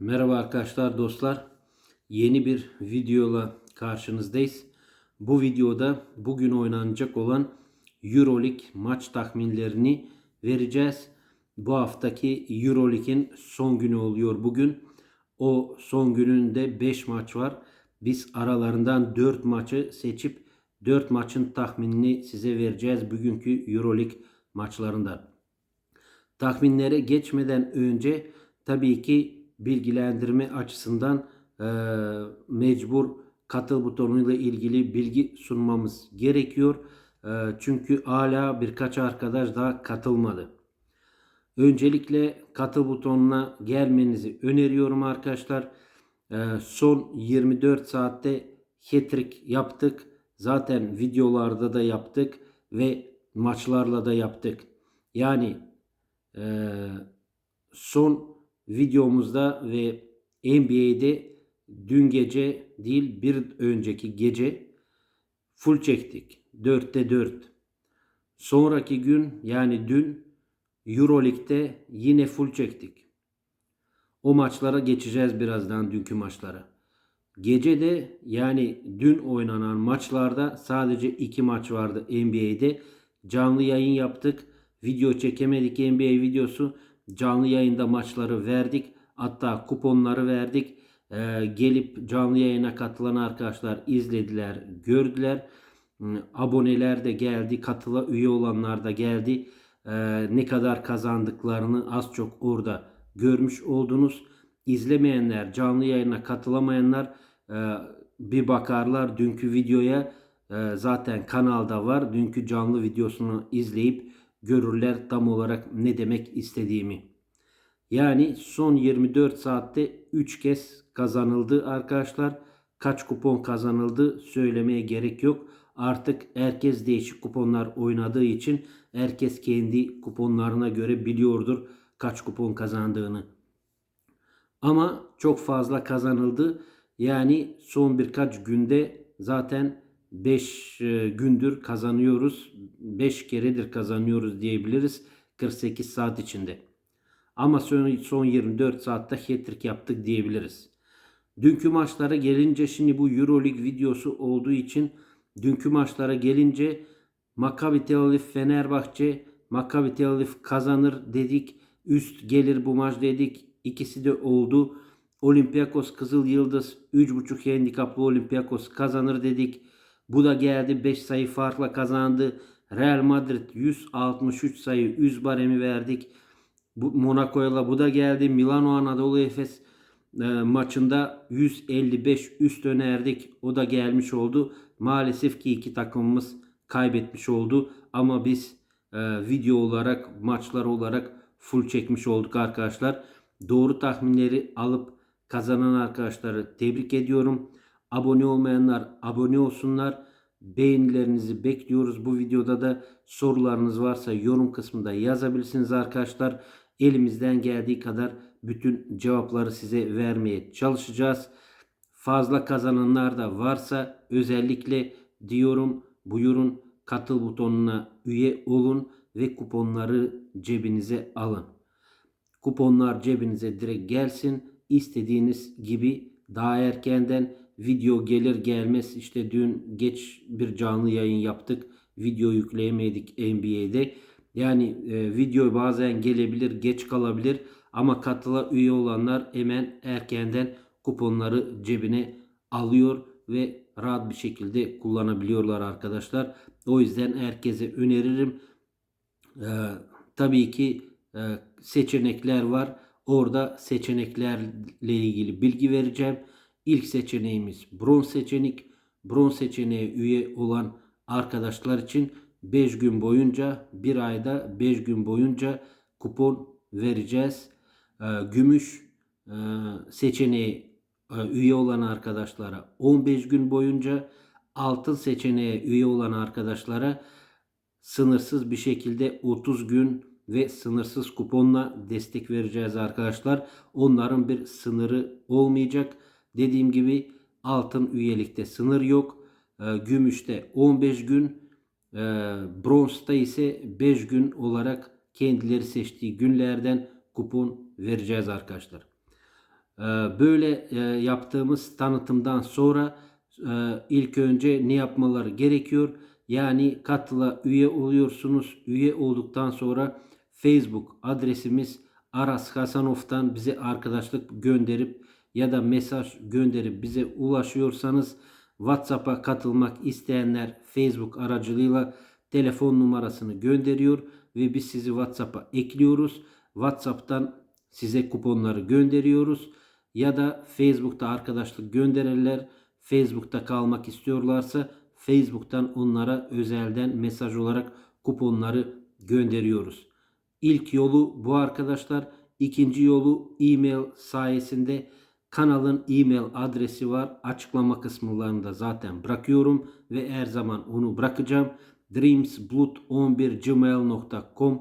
Merhaba arkadaşlar dostlar. Yeni bir videoyla karşınızdayız. Bu videoda bugün oynanacak olan Euroleague maç tahminlerini vereceğiz. Bu haftaki Euroleague'in son günü oluyor bugün. O son gününde 5 maç var. Biz aralarından 4 maçı seçip 4 maçın tahminini size vereceğiz bugünkü Euroleague maçlarından. Tahminlere geçmeden önce tabii ki bilgilendirme açısından e, mecbur katıl butonuyla ilgili bilgi sunmamız gerekiyor. E, çünkü hala birkaç arkadaş daha katılmadı. Öncelikle katıl butonuna gelmenizi öneriyorum arkadaşlar. E, son 24 saatte hat-trick yaptık. Zaten videolarda da yaptık ve maçlarla da yaptık. Yani e, son videomuzda ve NBA'de dün gece değil bir önceki gece full çektik. 4'te 4. Sonraki gün yani dün Euroleague'de yine full çektik. O maçlara geçeceğiz birazdan dünkü maçlara. Gece de yani dün oynanan maçlarda sadece iki maç vardı NBA'de. Canlı yayın yaptık. Video çekemedik NBA videosu. Canlı yayında maçları verdik. Hatta kuponları verdik. Ee, gelip canlı yayına katılan arkadaşlar izlediler, gördüler. Hmm, Aboneler de geldi, katıla üye olanlar da geldi. Ee, ne kadar kazandıklarını az çok orada görmüş oldunuz. İzlemeyenler, canlı yayına katılamayanlar e, bir bakarlar dünkü videoya. E, zaten kanalda var. Dünkü canlı videosunu izleyip görürler tam olarak ne demek istediğimi. Yani son 24 saatte 3 kez kazanıldı arkadaşlar. Kaç kupon kazanıldı söylemeye gerek yok. Artık herkes değişik kuponlar oynadığı için herkes kendi kuponlarına göre biliyordur kaç kupon kazandığını. Ama çok fazla kazanıldı. Yani son birkaç günde zaten 5 gündür kazanıyoruz. 5 keredir kazanıyoruz diyebiliriz 48 saat içinde. Ama son, son 24 saatte hat-trick yaptık diyebiliriz. Dünkü maçlara gelince şimdi bu Euroleague videosu olduğu için dünkü maçlara gelince Maccabi Tel Aviv Fenerbahçe Maccabi Tel Aviv kazanır dedik. Üst gelir bu maç dedik. İkisi de oldu. Olympiakos Kızıl Yıldız 3.5 handikaplı Olympiakos kazanır dedik. Bu da geldi 5 sayı farkla kazandı. Real Madrid 163 sayı 100 baremi verdik. Monaco'yla bu da geldi. Milano Anadolu Efes e, maçında 155 üst önerdik. O da gelmiş oldu. Maalesef ki iki takımımız kaybetmiş oldu. Ama biz e, video olarak, maçlar olarak full çekmiş olduk arkadaşlar. Doğru tahminleri alıp kazanan arkadaşları tebrik ediyorum. Abone olmayanlar abone olsunlar. Beğenilerinizi bekliyoruz. Bu videoda da sorularınız varsa yorum kısmında yazabilirsiniz arkadaşlar. Elimizden geldiği kadar bütün cevapları size vermeye çalışacağız. Fazla kazananlar da varsa özellikle diyorum buyurun katıl butonuna üye olun ve kuponları cebinize alın. Kuponlar cebinize direkt gelsin. İstediğiniz gibi daha erkenden video gelir gelmez işte dün geç bir canlı yayın yaptık. Video yükleyemedik NBA'de. Yani e, video bazen gelebilir, geç kalabilir ama katıla üye olanlar hemen erkenden kuponları cebine alıyor ve rahat bir şekilde kullanabiliyorlar arkadaşlar. O yüzden herkese öneririm. Ee, tabii ki e, seçenekler var. Orada seçeneklerle ilgili bilgi vereceğim. İlk seçeneğimiz bronz seçenek. Bronz seçeneğe üye olan arkadaşlar için 5 gün boyunca bir ayda 5 gün boyunca kupon vereceğiz. Ee, gümüş e, seçeneği e, üye olan arkadaşlara 15 gün boyunca altın seçeneğe üye olan arkadaşlara sınırsız bir şekilde 30 gün ve sınırsız kuponla destek vereceğiz arkadaşlar. Onların bir sınırı olmayacak. Dediğim gibi altın üyelikte sınır yok. E, gümüşte 15 gün, e, bronzda ise 5 gün olarak kendileri seçtiği günlerden kupon vereceğiz arkadaşlar. Ee, Böyle e, yaptığımız tanıtımdan sonra e, ilk önce ne yapmaları gerekiyor? Yani katıla üye oluyorsunuz. Üye olduktan sonra Facebook adresimiz Aras Hasanov'tan bize arkadaşlık gönderip ya da mesaj gönderip bize ulaşıyorsanız WhatsApp'a katılmak isteyenler Facebook aracılığıyla telefon numarasını gönderiyor ve biz sizi WhatsApp'a ekliyoruz. WhatsApp'tan size kuponları gönderiyoruz ya da Facebook'ta arkadaşlık gönderirler. Facebook'ta kalmak istiyorlarsa Facebook'tan onlara özelden mesaj olarak kuponları gönderiyoruz. İlk yolu bu arkadaşlar. İkinci yolu e-mail sayesinde kanalın e-mail adresi var. Açıklama kısımlarında zaten bırakıyorum ve her zaman onu bırakacağım. dreamsblood11gmail.com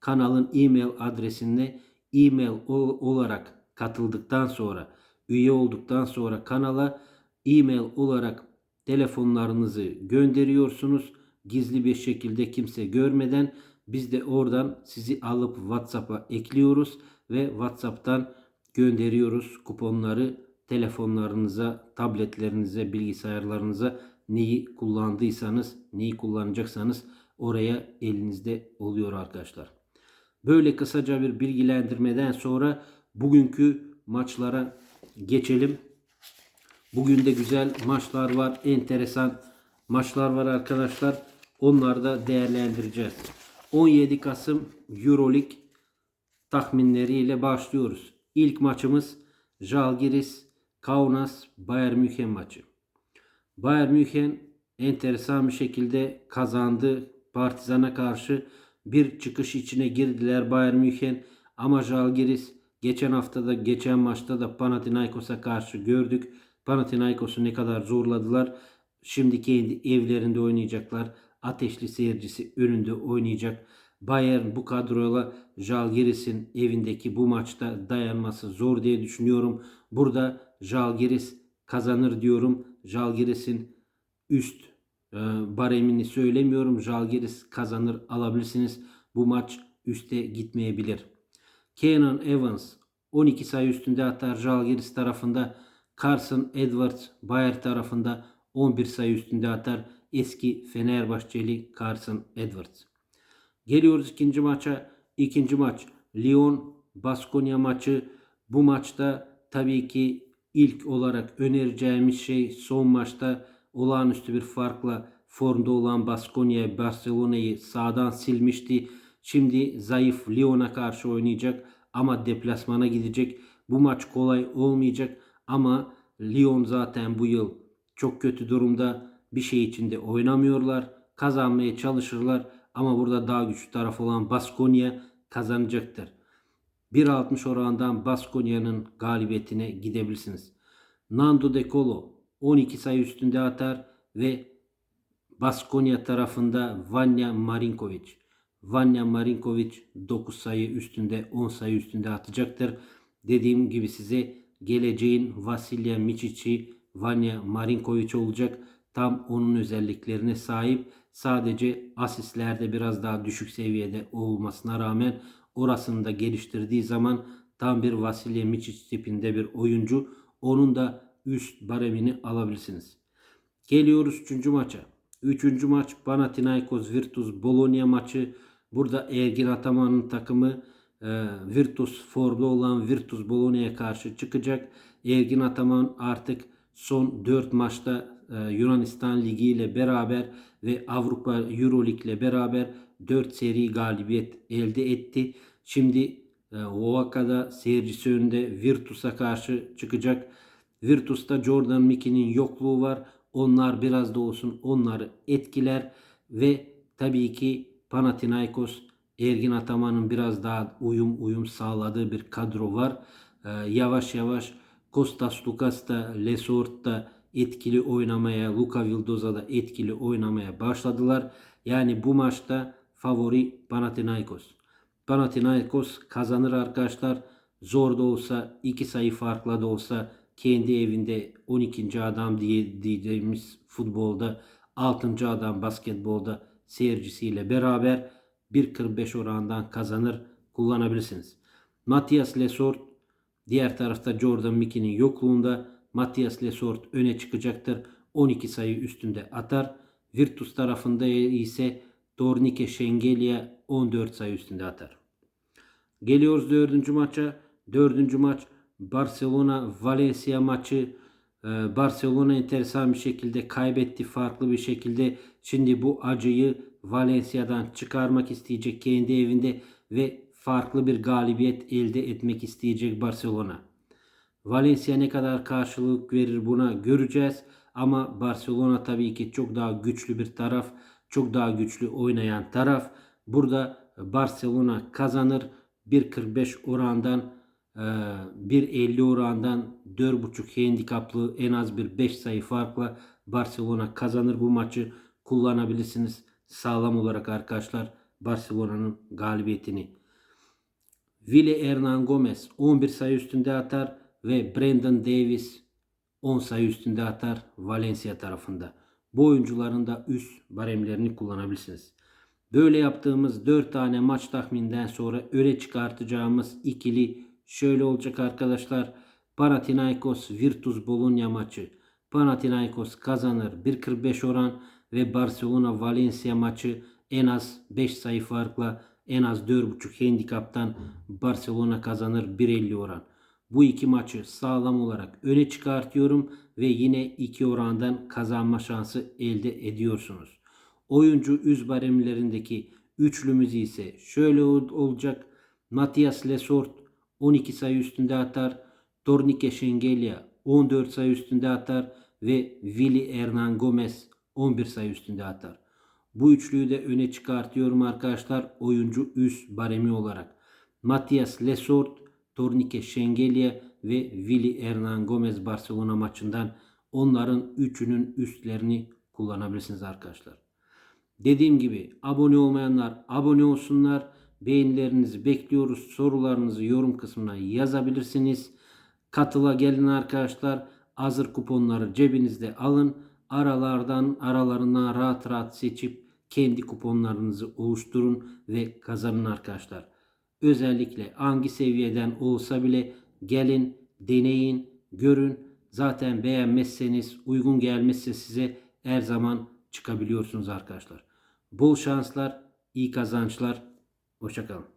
kanalın e-mail adresinde e-mail ol- olarak katıldıktan sonra üye olduktan sonra kanala e-mail olarak telefonlarınızı gönderiyorsunuz. Gizli bir şekilde kimse görmeden biz de oradan sizi alıp WhatsApp'a ekliyoruz ve WhatsApp'tan gönderiyoruz kuponları telefonlarınıza, tabletlerinize, bilgisayarlarınıza neyi kullandıysanız, neyi kullanacaksanız oraya elinizde oluyor arkadaşlar. Böyle kısaca bir bilgilendirmeden sonra bugünkü maçlara geçelim. Bugün de güzel maçlar var. Enteresan maçlar var arkadaşlar. Onları da değerlendireceğiz. 17 Kasım Euroleague tahminleriyle başlıyoruz. İlk maçımız Žalgiris Kaunas Bayern Münih maçı. Bayern Münih enteresan bir şekilde kazandı. Partizan'a karşı bir çıkış içine girdiler Bayern Münih ama Žalgiris geçen haftada geçen maçta da Panathinaikos'a karşı gördük. Panathinaikos'u ne kadar zorladılar. Şimdi kendi evlerinde oynayacaklar. Ateşli seyircisi önünde oynayacak. Bayern bu kadroyla Žalgiris'in evindeki bu maçta dayanması zor diye düşünüyorum. Burada Žalgiris kazanır diyorum. Žalgiris'in üst e, baremini söylemiyorum. Žalgiris kazanır alabilirsiniz. Bu maç üste gitmeyebilir. Kenan Evans 12 sayı üstünde atar Žalgiris tarafında. Carson Edwards Bayer tarafında 11 sayı üstünde atar. Eski Fenerbahçeli Carson Edwards. Geliyoruz ikinci maça. İkinci maç Lyon Baskonya maçı. Bu maçta tabii ki ilk olarak önereceğimiz şey son maçta olağanüstü bir farkla formda olan Baskonya Barcelona'yı sağdan silmişti. Şimdi zayıf Lyon'a karşı oynayacak ama deplasmana gidecek. Bu maç kolay olmayacak ama Lyon zaten bu yıl çok kötü durumda. Bir şey içinde oynamıyorlar. Kazanmaya çalışırlar ama burada daha güçlü taraf olan Baskonya kazanacaktır. 1.60 oranından Baskonya'nın galibiyetine gidebilirsiniz. Nando De Colo 12 sayı üstünde atar ve Baskonya tarafında Vanya Marinkovic. Vanya Marinkovic 9 sayı üstünde 10 sayı üstünde atacaktır. Dediğim gibi size geleceğin Vasilya Miçic'i Vanya Marinkovic olacak. Tam onun özelliklerine sahip. Sadece asistlerde biraz daha düşük seviyede olmasına rağmen orasını da geliştirdiği zaman tam bir Vasilya Miçic tipinde bir oyuncu. Onun da üst baremini alabilirsiniz. Geliyoruz 3. maça. 3. maç Panathinaikos Virtus Bologna maçı. Burada Ergin Ataman'ın takımı e, Virtus formda olan Virtus Bologna'ya karşı çıkacak. Ergin Ataman artık son 4 maçta Yunanistan Ligi ile beraber ve Avrupa Euroleague ile beraber 4 seri galibiyet elde etti. Şimdi e, Ovaka'da seyircisi önünde Virtus'a karşı çıkacak. Virtus'ta Jordan Mickey'nin yokluğu var. Onlar biraz da olsun onları etkiler ve tabii ki Panathinaikos Ergin Ataman'ın biraz daha uyum uyum sağladığı bir kadro var. Ee, yavaş yavaş Kostas Lukas da Lesort da etkili oynamaya, Luka Vildoza da etkili oynamaya başladılar. Yani bu maçta favori Panathinaikos. Panathinaikos kazanır arkadaşlar. Zor da olsa, iki sayı farkla da olsa kendi evinde 12. adam diye diyeceğimiz futbolda 6. adam basketbolda seyircisiyle beraber 1.45 oranından kazanır kullanabilirsiniz. Matias Lesort Diğer tarafta Jordan Mickey'nin yokluğunda Matias Lesort öne çıkacaktır. 12 sayı üstünde atar. Virtus tarafında ise Dornike Şengelya 14 sayı üstünde atar. Geliyoruz dördüncü maça. Dördüncü maç Barcelona Valencia maçı. Ee, Barcelona enteresan bir şekilde kaybetti farklı bir şekilde. Şimdi bu acıyı Valencia'dan çıkarmak isteyecek kendi evinde ve farklı bir galibiyet elde etmek isteyecek Barcelona. Valencia ne kadar karşılık verir buna göreceğiz. Ama Barcelona tabii ki çok daha güçlü bir taraf. Çok daha güçlü oynayan taraf. Burada Barcelona kazanır. 1.45 orandan e, 1.50 orandan 4.5 handikaplı en az bir 5 sayı farkla Barcelona kazanır bu maçı kullanabilirsiniz. Sağlam olarak arkadaşlar Barcelona'nın galibiyetini. Willy Hernan Gomez 11 sayı üstünde atar ve Brandon Davis 10 sayı üstünde atar Valencia tarafında. Bu oyuncuların da üst baremlerini kullanabilirsiniz. Böyle yaptığımız 4 tane maç tahmininden sonra öne çıkartacağımız ikili şöyle olacak arkadaşlar. Panathinaikos Virtus Bologna maçı. Panathinaikos kazanır 1.45 oran ve Barcelona Valencia maçı en az 5 sayı farkla en az 4.5 handikaptan Barcelona kazanır 1.50 oran. Bu iki maçı sağlam olarak öne çıkartıyorum ve yine iki orandan kazanma şansı elde ediyorsunuz. Oyuncu üz baremlerindeki üçlümüz ise şöyle ol- olacak. Matias Lesort 12 sayı üstünde atar. Tornike Şengelya 14 sayı üstünde atar ve Willy Hernan Gomez 11 sayı üstünde atar. Bu üçlüyü de öne çıkartıyorum arkadaşlar oyuncu üst baremi olarak. Matias Lesort, Tornike Şengelya ve Willy Hernan Gomez Barcelona maçından onların üçünün üstlerini kullanabilirsiniz arkadaşlar. Dediğim gibi abone olmayanlar abone olsunlar. Beğenilerinizi bekliyoruz. Sorularınızı yorum kısmına yazabilirsiniz. Katıla gelin arkadaşlar. Hazır kuponları cebinizde alın. Aralardan aralarından rahat rahat seçip kendi kuponlarınızı oluşturun ve kazanın arkadaşlar. Özellikle hangi seviyeden olsa bile gelin, deneyin, görün. Zaten beğenmezseniz, uygun gelmezse size her zaman çıkabiliyorsunuz arkadaşlar. Bol şanslar, iyi kazançlar. Hoşçakalın.